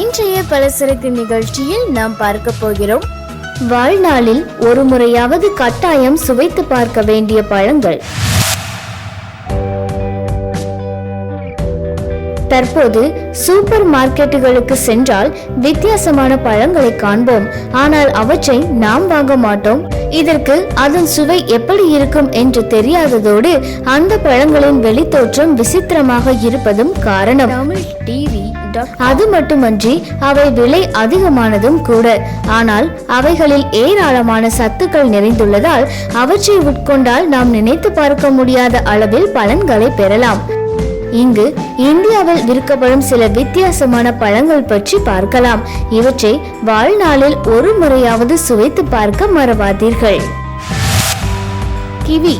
இன்றைய பலசரக்கு நிகழ்ச்சியில் நாம் பார்க்க போகிறோம். வாழ்நாளில் ஒரு முறையாவது கட்டாயம் சுவைத்து பார்க்க வேண்டிய பழங்கள். தற்போது சூப்பர் மார்க்கெட்டுகளுக்கு சென்றால் வித்தியாசமான பழங்களை காண்போம். ஆனால் அவற்றை நாம் வாங்க மாட்டோம். இதற்கு அதன் சுவை எப்படி இருக்கும் என்று தெரியாததோடு அந்த பழங்களின் வெளித்தோற்றம் விசித்திரமாக இருப்பதும் காரணம். அது மட்டுமன்றி அவை விலை அதிகமானதும் கூட. ஆனால் அவைகளில் ஏராளமான சத்துக்கள் நிறைந்துள்ளதால் அவற்றை உட்கொண்டால் நாம் நினைத்து பார்க்க முடியாத அளவில் பலன்களை பெறலாம். இங்கு இந்தியாவில் விற்கப்படும் சில வித்தியாசமான பழங்கள் பற்றி பார்க்கலாம். இவற்றை வாழ்நாளில் ஒரு முறையாவது சுவைத்து பார்க்க மறவாதீர்கள். கிவி.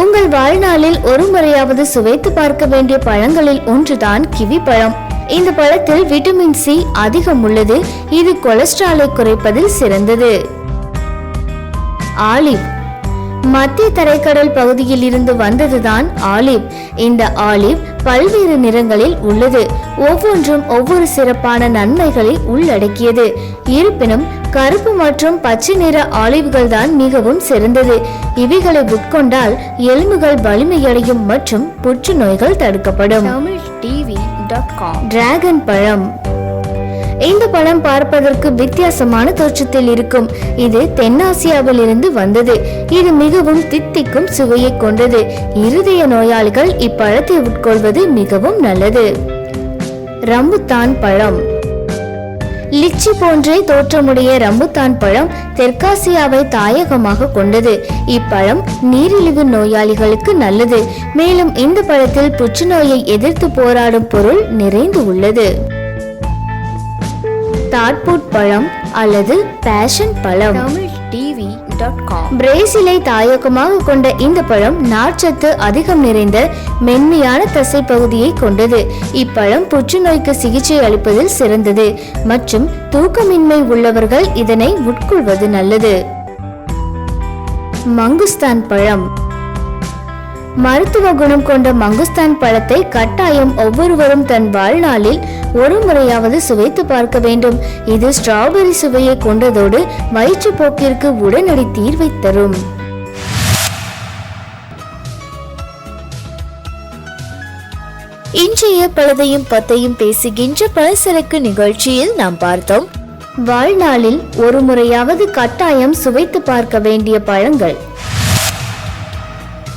உங்கள் வாழ்நாளில் ஒரு முறையாவது சுவைத்து பார்க்க வேண்டிய பழங்களில் ஒன்றுதான் கிவி பழம். இந்த பழத்தில் விட்டமின் சி அதிகம் உள்ளது. இது கொலஸ்ட்ராலை குறைப்பதில் சிறந்தது. ஆலிவ். மத்திய தரைக்கடல் பகுதியில் இருந்து வந்ததுதான் ஆலிவ். இந்த ஆலிவ் பல்வேறு நிறங்களில் உள்ளது. ஒவ்வொன்றும் ஒவ்வொரு சிறப்பான நன்மைகளை உள்ளடக்கியது. இருப்பினும் கருப்பு மற்றும் பச்சை நிற ஆலிவ்கள் தான் மிகவும் சிறந்தது. இவைகளை உட்கொண்டால் எலும்புகள் வலிமையடையும் மற்றும் புற்றுநோய்கள் தடுக்கப்படும். டிராகன் பழம். இந்த பழம் பார்ப்பதற்கு வித்தியாசமான தோற்றத்தில் இருக்கும். இது தென்னாசியாவில் இருந்து வந்தது. இது மிகவும் தித்திக்கும் சுவையை கொண்டது. இருதய நோயாளிகள் இப்பழத்தை உட்கொள்வது மிகவும் நல்லது. ரம்புத்தான் பழம். லிச்சி போன்றே தோற்றமுடைய ரம்புத்தான் பழம் தெற்காசியாவை தாயகமாக கொண்டது. இப்பழம் நீரிழிவு நோயாளிகளுக்கு நல்லது. மேலும் இந்த பழத்தில் புற்றுநோயை எதிர்த்து போராடும் பொருள் நிறைந்து உள்ளது. தாட்பூட் பழம் அல்லது பேஷன் பழம். பிரேசிலை தாயகமாக கொண்ட இந்த பழம் நார்ச்சத்து அதிகம் நிறைந்த மென்மையான தசை பகுதியை கொண்டது. இப்பழம் புற்றுநோய்க்கு சிகிச்சை அளிப்பதில் சிறந்தது. மற்றும் தூக்கமின்மை உள்ளவர்கள் இதனை உட்கொள்வது நல்லது. மங்குஸ்தான் பழம். மருத்துவ குணம் கொண்ட மங்குஸ்தான் பழத்தை கட்டாயம் ஒவ்வொருவரும் தன் வாழ்நாளில் ஒரு முறையாவது சுவைத்து பார்க்க வேண்டும். இது ஸ்ட்ராபெரி சுவையை கொண்டதோடு வயிற்றுப்போக்கிற்கு உடனடி தீர்வை தரும். இன்றைய பலதையும் பத்தையும் பேசுகின்ற பலசரக்கு நிகழ்ச்சியில் நாம் பார்த்தோம். வாழ்நாளில் ஒரு முறையாவது கட்டாயம் சுவைத்து பார்க்க வேண்டிய பழங்கள்.